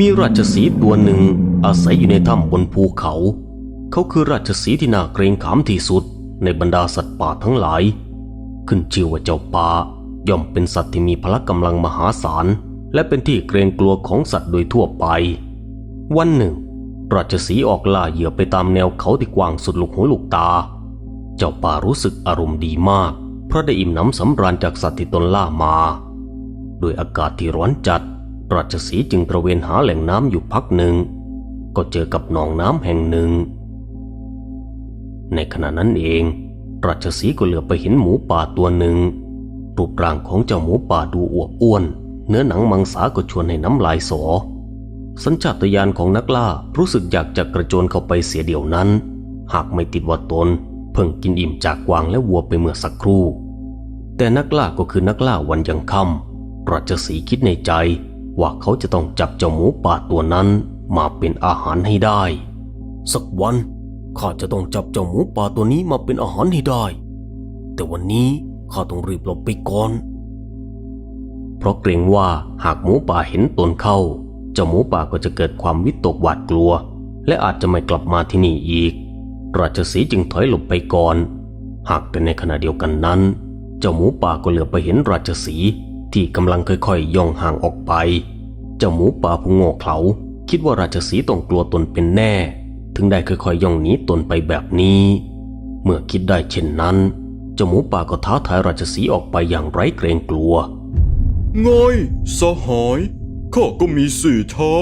มีราชสีตัวหนึ่งอาศัยอยู่ในถ้ำบนภูเขา เขาคือราชสีที่น่าเกรงขามที่สุดในบรรดาสัตว์ป่าทั้งหลาย ขึ้นชื่อว่าเจ้าป่าย่อมเป็นสัตว์ที่มีพละกำลังมหาศาล และเป็นที่เกรงกลัวของสัตว์โดยทั่วไป วันหนึ่ง ราชสีออกล่าเหยื่อไปตามแนวเขาที่กว้างสุดลูกหูลูกตา เจ้าป่ารู้สึกอารมณ์ดีมาก เพราะได้อิ่มหน้ำสำราญจากสัตว์ที่ตนล่ามา โดยอากาศที่ร้อนจัด ราชสีจึงตระเวนหาแหล่งน้ำอยู่พักหนึ่ง ก็เจอกับหนองน้ำแห่งหนึ่ง ในขณะนั้นเอง ราชสีก็เหลือไปเห็นหมูป่าตัวหนึ่งรูปร่างของเจ้าหมูป่าดูอวบอ้วน เนื้อหนังมังสาก็ชวนให้น้ำลายสอ สัญชาตญาณของนักล่ารู้สึกอยากจะกระโจนเข้าไปเสียเดียวนั้น หากไม่ติดว่าตน เพิ่งกินอิ่มจากกวางและวัวไปเมื่อสักครู่ แต่นักล่าก็คือนักล่าวันยังค่ำราชสีคิดในใจ ว่าเขาจะต้องจับเจ้าหมูป่าตัวนั้นมาเป็นอาหารให้ได้ สักวันข้าจะต้องจับเจ้าหมูป่าตัวนี้มาเป็นอาหารให้ได้ แต่วันนี้ข้าต้องรีบหลบไปก่อน เพราะเกรงว่าหากหมูป่าเห็นตนเข้า เจ้าหมูป่าก็จะเกิดความวิตกหวาดกลัว และอาจจะไม่กลับมาที่นี่อีก ราชสีจึงถอยหลบไปก่อน หากแต่ในขณะเดียวกันนั้น เจ้าหมูป่าก็เหลือไปเห็นราชสี ที่กำลังค่อยๆย่องห่างออกไป เจ้าหมูป่าผู้โง่เขลาคิดว่าราชสีต้องกลัวตนเป็นแน่ ถึงได้ค่อยๆย่องหนีตนไปแบบนี้ เมื่อคิดได้เช่นนั้น เจ้าหมูป่าก็ท้าทายราชสีออกไปอย่างไร้เกรงกลัวไงสหายข้าก็มีสี่เท้า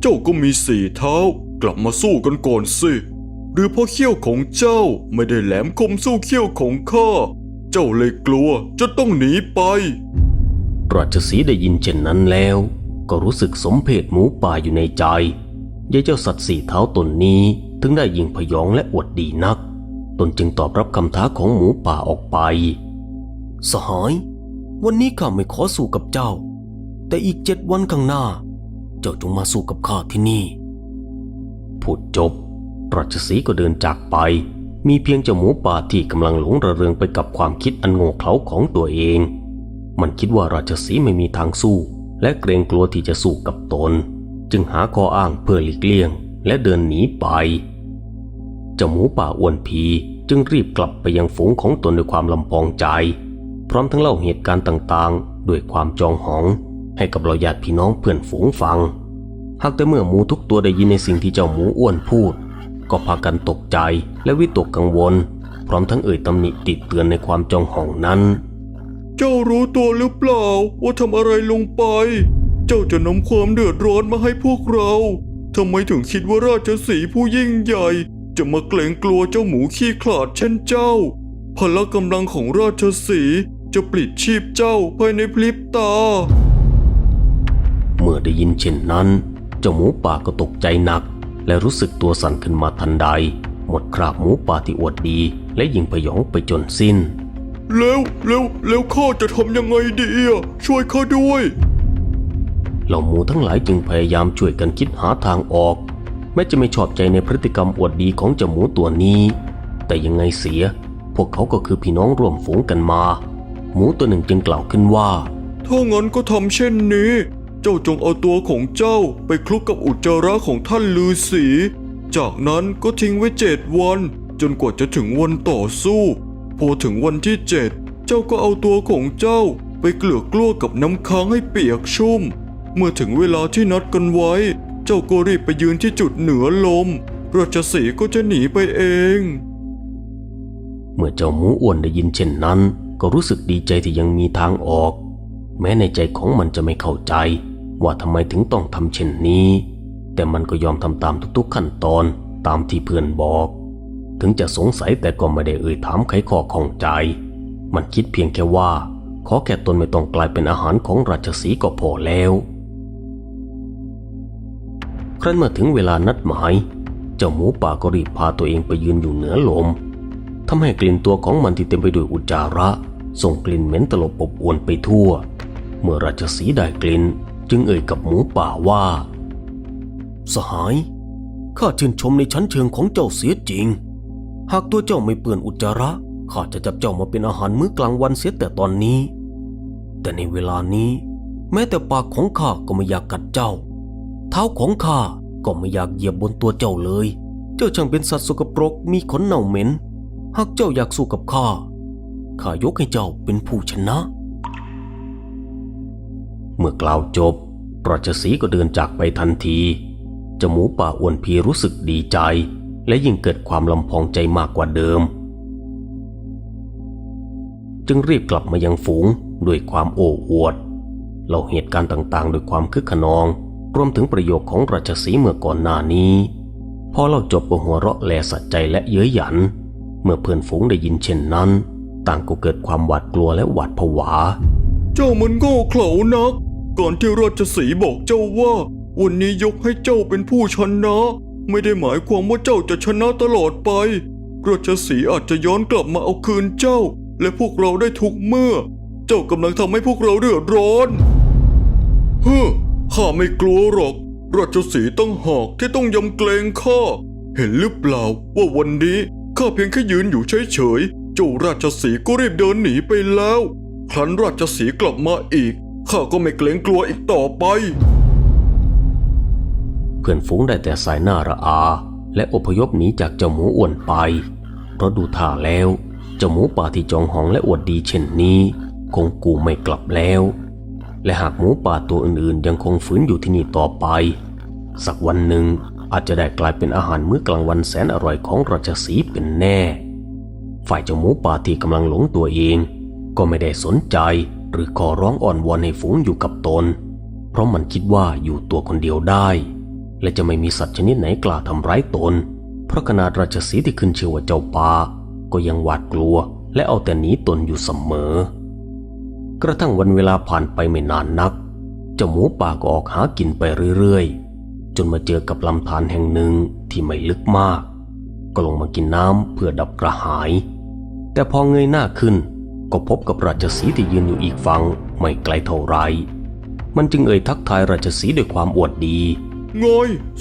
เจ้าก็มีสี่เท้า กลับมาสู้กันก่อนสิหรือเพราะเขี้ยวของเจ้าไม่ได้แหลมคมสู้เขี้ยวของข้า เจ้าเลยกลัวจะต้องหนีไป ราชสีห์ได้ยินเช่นนั้นแล้ว ก็รู้สึกสมเพชหมูป่าอยู่ในใจยายเจ้าสัตว์สี่เท้าตนนี้ถึงได้ยิงพยองและอวดดีนัก ตนจึงตอบรับคำท้าของหมูป่าออกไป สหาย วันนี้ข้าไม่ขอสู้กับเจ้า แต่อีกเจ็ดวันข้างหน้า เจ้าจงมาสู้กับข้าที่นี่ พูดจบราชสีห์ก็เดินจากไป มีเพียงเจ้าหมูป่าที่กำลังหลงระเริงไปกับความคิดอันโง่เขลาของตัวเอง มันคิดว่าราชสีไม่มีทางสู้ และเกรงกลัวที่จะสู้กับตน จึงหาข้ออ้างเพื่อหลีกเลี่ยง และเดินหนีไปเจ้าหมูป่าอ้วนพีจึงรีบกลับไปยังฝูงของตนด้วยความลำพองใจ พร้อมทั้งเล่าเหตุการณ์ต่างๆ ด้วยความจองหอง ให้กับเราญาติพี่น้องเพื่อนฝูงฟัง หากแต่เมื่อหมูทุกตัวได้ยินในสิ่งที่เจ้าหมูอ้วนพูด ก็พากันตกใจและวิตกกังวล พร้อมทั้งเอ่ยตำหนิติดเตือนในความจองหองนั้น เจ้ารู้ตัวหรือเปล่าว่าทำอะไรลงไป เจ้าจะนำความเดือดร้อนมาให้พวกเราทำไมถึงคิดว่าราชสีผู้ยิ่งใหญ่ จะมาเกรงกลัวเจ้าหมูขี้ขลาดเช่นเจ้า พละกำลังของราชสีจะปลิดชีพเจ้าภายในพริบตา เมื่อได้ยินเช่นนั้น เจ้าหมูป่าก็ตกใจหนัก และรู้สึกตัวสั่นขึ้นมาทันใด หมดคราบหมูป่าที่อวดดี และยิงพยองไปจนสิ้น แล้วแล้วแล้วข้าจะทำยังไงดีอะช่วยข้าด้วยเหล่าหมูทั้งหลายจึงพยายามช่วยกันคิดหาทางออก แม้จะไม่ชอบใจในพฤติกรรมอวดดีของเจ้าหมูตัวนี้ แต่ยังไงเสีย พวกเขาก็คือพี่น้องร่วมฝูงกันมา หมูตัวหนึ่งจึงกล่าวขึ้นว่าถ้างั้นก็ทำเช่นนี้ เจ้าจงเอาตัวของเจ้าไปคลุกกับอุจจาระของท่านลือสี จากนั้นก็ทิ้งไว้เจ็ดวัน จนกว่าจะถึงวันต่อสู้ พอถึงวันที่เจ็ดเจ้าก็เอาตัวของเจ้าไปเกลือกลั้วกับน้ำค้างให้เปียกชุ่ม เมื่อถึงเวลาที่นัดกันไว้ เจ้าก็รีบไปยืนที่จุดเหนือลม ราชสีก็จะหนีไปเอง เมื่อเจ้าหมูอ้วนได้ยินเช่นนั้น ก็รู้สึกดีใจที่ยังมีทางออก แม้ในใจของมันจะไม่เข้าใจ ว่าทำไมถึงต้องทำเช่นนี้ แต่มันก็ยอมทำตามทุกๆขั้นตอนตามที่เพื่อนบอก ถึงจะสงสัยแต่ก็ไม่ได้เอ่ยถามไขข้อของใจ มันคิดเพียงแค่ว่า ขอแค่ตนไม่ต้องกลายเป็นอาหารของราชสีก็พอแล้ว ครั้นมื่อถึงเวลานัดหมาย เจ้าหมูป่าก็รีบพาตัวเองไปยืนอยู่เหนือลมทำให้กลิ่นตัวของมันที่เต็มไปด้วยอุจจาระส่งกลิ่นเหม็นตลบอบอวนไปทั่ว เมื่อราชสีได้กลิ่นจึงเอ่ยกับหมูป่าว่า สหาย ข้าชื่นชมในชั้นเชิงของเจ้าเสียจริง หากตัวเจ้าไม่เปื้อนอุจจาระข้าจะจับเจ้ามาเป็นอาหารมื้อกลางวันเสียแต่ตอนนี้ แต่ในเวลานี้ แม้แต่ปากของข้าก็ไม่อยากกัดเจ้า เท้าของข้าก็ไม่อยากเหยียบบนตัวเจ้าเลย เจ้าช่างเป็นสัตว์สกปรกมีขนเน่าเหม็น หากเจ้าอยากสู้กับข้าข้ายกให้เจ้าเป็นผู้ชนะ เมื่อกล่าวจบปราชสีก็เดินจากไปทันทีจมูป่าอ้วนพีรู้สึกดีใจ และยิ่งเกิดความลำพองใจมากกว่าเดิม จึงรีบกลับมายังฝูงด้วยความโอ้อวดเล่าเหตุการณ์ต่างๆด้วยความคึกขนอง รวมถึงประโยคของราชสีเมื่อก่อนหน้านี้พอเล่าจบก็หัวเราะแลสัใจและเย้ยหยัน เมื่อเพื่อนฝูงได้ยินเช่นนั้น ต่างก็เกิดความหวาดกลัวและหวาดผวา เจ้ามันโง่เขลานัก ก่อนที่ราชสีบอกเจ้าว่า วันนี้ยกให้เจ้าเป็นผู้ชนะ ไม่ได้หมายความว่าเจ้าจะชนะตลอดไปราชสีอาจจะย้อนกลับมาเอาคืนเจ้า และพวกเราได้ทุกเมื่อ เจ้ากำลังทำให้พวกเราเดือดร้อนเฮ้อข้าไม่กลัวหรอก ราชสีต้องหอกที่ต้องยำเกรงข้า เห็นหรือเปล่าว่าวันนี้ข้าเพียงแค่ยืนอยู่เฉยๆ เจ้าราชสีก็รีบเดินหนีไปแล้ว ครั้นราชสีกลับมาอีกข้าก็ไม่เกรงกลัวอีกต่อไป เพื่อนฝูงได้แต่สายหน้าระอา และอพยพหนีจากเจ้าหมูอ้วนไป เพราะดูท่าแล้ว เจ้าหมูป่าที่จองหองและอวดดีเช่นนี้ คงกูไม่กลับแล้ว และหากหมูป่าตัวอื่นๆ ยังคงฝืนอยู่ที่นี่ต่อไป สักวันหนึ่งอาจจะได้กลายเป็นอาหารมื้อกลางวันแสนอร่อยของราชสีเป็นแน่ ฝ่ายเจ้าหมูป่าที่กำลังหลงตัวเอง ก็ไม่ได้สนใจหรือขอร้องอ่อนวอนให้ฝูงอยู่กับตน เพราะมันคิดว่าอยู่ตัวคนเดียวได้ และจะไม่มีสัตว์ชนิดไหนกล้าทำร้ายตน เพราะขนาดราชสีที่ขึ้นชื่อว่าเจ้าป่าก็ยังหวาดกลัวและเอาแต่หนีตนอยู่เสมอ กระทั่งวันเวลาผ่านไปไม่นานนัก เจ้าหมูป่าก็ออกหากินไปเรื่อยๆ จนมาเจอกับลำธารแห่งหนึ่งที่ไม่ลึกมาก ก็ลงมากินน้ำเพื่อดับกระหาย แต่พอเงยหน้าขึ้นก็พบกับราชสีที่ยืนอยู่อีกฝั่งไม่ไกลเท่าไร มันจึงเอ่ยทักทายราชสีด้วยความอวดดี ไง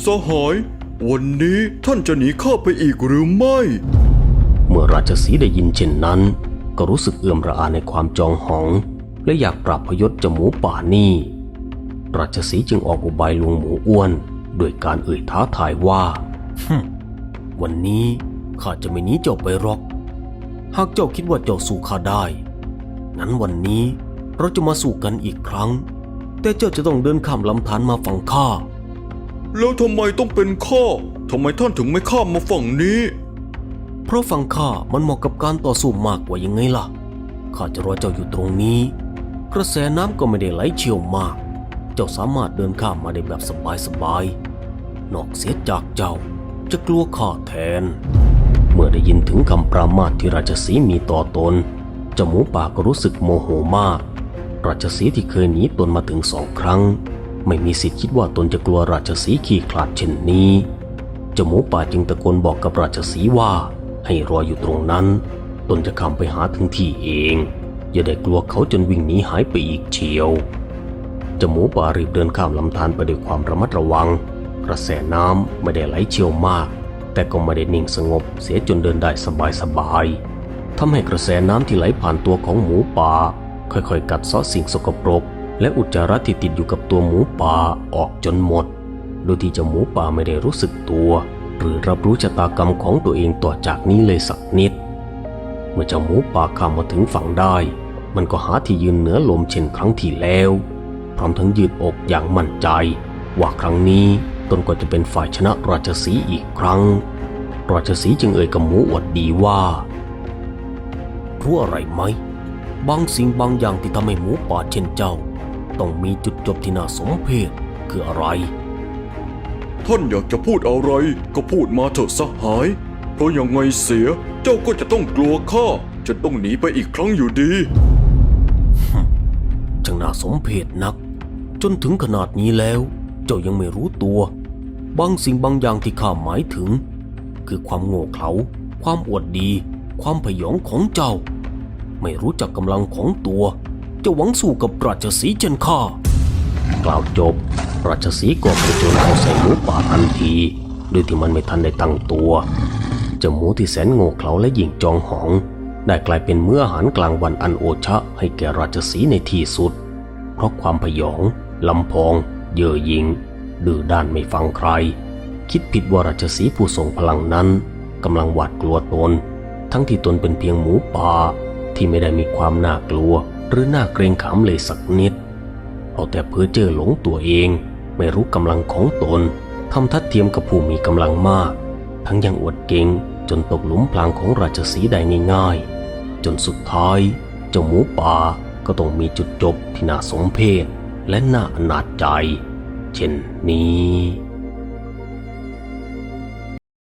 สหาย วันนี้ท่านจะหนีข้าไปอีกหรือไม่ เมื่อราชสีห์ได้ยินเช่นนั้น ก็รู้สึกเอื่อมระอาในความจองหอง และอยากปราบพยศเจาหมูป่านี่ราชสีห์จึงออกอุบายลวงหมูอ้วนด้วยการเอ่ยท้าทายว่าฮึมวันนี้ข้าจะไม่หนีเจ้าไปหรอก หากเจ้าคิดว่าเจ้าสู้ข้าได้ นั้นวันนี้เราจะมาสู้กันอีกครั้ง แต่เจ้าจะต้องเดินข้ามลำธารมาฝั่งข้า แล้วทำไมต้องเป็นข้าทำไมท่านถึงไม่ข้ามมาฝั่งนี้ เพราะฝั่งข้ามันเหมาะกับการต่อสู้มากกว่ายังไงล่ะ ข้าจะรอเจ้าอยู่ตรงนี้ กระแสน้ำก็ไม่ได้ไหลเชี่ยวมาก เจ้าสามารถเดินข้ามมาได้แบบสบายๆ นอกเสียจากเจ้าจะกลัวข้าแทน เมื่อได้ยินถึงคำปรามาสที่ราชสีมีต่อตนเจ้าหมูป่าก็รู้สึกโมโหมาก ราชสีที่เคยหนีตนมาถึงสองครั้ง ไม่มีสิทธิ์คิดว่าตนจะกลัวราชสีห์ขี้ขลาดเช่นนี้จมูป่าจึงตะโกนบอกกับราชสีว่าให้รออยู่ตรงนั้น ตนจะข้ามไปหาถึงที่เอง อย่าได้กลัวเขาจนวิ่งหนีหายไปอีกเชียวจมูป่ารีบเดินข้ามลำธารไปด้วยความระมัดระวัง กระแสน้ำไม่ได้ไหลเชี่ยวมาก แต่ก็ไม่ได้นิ่งสงบเสียจนเดินได้สบายๆทำให้กระแสน้ำที่ไหลผ่านตัวของหมูป่า ค่อยๆ กัดเซาะสิ่งสกปรก และอุจจาระที่ติดอยู่กับตัวหมูป่าออกจนหมด โดยที่เจ้าหมูป่าไม่ได้รู้สึกตัว หรือรับรู้ชะตากรรมของตัวเองต่อจากนี้เลยสักนิด เมื่อเจ้าหมูป่าข้ามมาถึงฝั่งได้ มันก็หาที่ยืนเหนือลมเช่นครั้งที่แล้ว พร้อมทั้งยืดอกอย่างมั่นใจ ว่าครั้งนี้ตนก็จะเป็นฝ่ายชนะราชสีอีกครั้ง ราชสีจึงเอ่ยกับหมูอวดดีว่ารู้อะไรไหมบางสิ่งบางอย่างที่ทำให้หมูป่าเช่นเจ้า ต้องมีจุดจบที่น่าสมเพชคืออะไร ท่านอยากจะพูดอะไรก็พูดมาเถอะสหาย เพราะยังไงเสียเจ้าก็จะต้องกลัวข้าจะต้องหนีไปอีกครั้งอยู่ดีช่างน่าสมเพชนัก จนถึงขนาดนี้แล้ว เจ้ายังไม่รู้ตัว บางสิ่งบางอย่างที่ข้าหมายถึง คือความโง่เขลาความอวดดี ความพยองของเจ้า ไม่รู้จักกำลังของตัว จะหวังสู้กับราชสีห์เช่นข้ากล่าวจบ ราชสีก็กระโจนเข้าใส่หมูป่าทันทีโดยที่มันไม่ทันได้ตั้งตัวเจ้าหมูที่แสนโง่เขลาและหยิ่งจองหอง ได้กลายเป็นเมื้ออาหารกลางวันอันโอชะ ให้แก่ราชสีในที่สุด เพราะความพยองลำพอง เย่อหยิ่งดื้อด้านไม่ฟังใคร คิดผิดว่าราชสีผู้ทรงพลังนั้นกำลังหวาดกลัวตน ทั้งที่ตนเป็นเพียงหมูป่าที่ไม่ได้มีความน่ากลัว หรือน่าเกรงขามเลยสักนิด เอาแต่เพ้อเจ้อหลงตัวเอง ไม่รู้กำลังของตนทำทัดเทียมกับผู้มีกำลังมาก ทั้งยังอวดเก่งจนตกหลุมพรางของราชสีได้ง่ายๆ จนสุดท้าย เจ้าหมูป่าก็ต้องมีจุดจบที่น่าสมเพชและน่าอนาจใจ เช่นนี้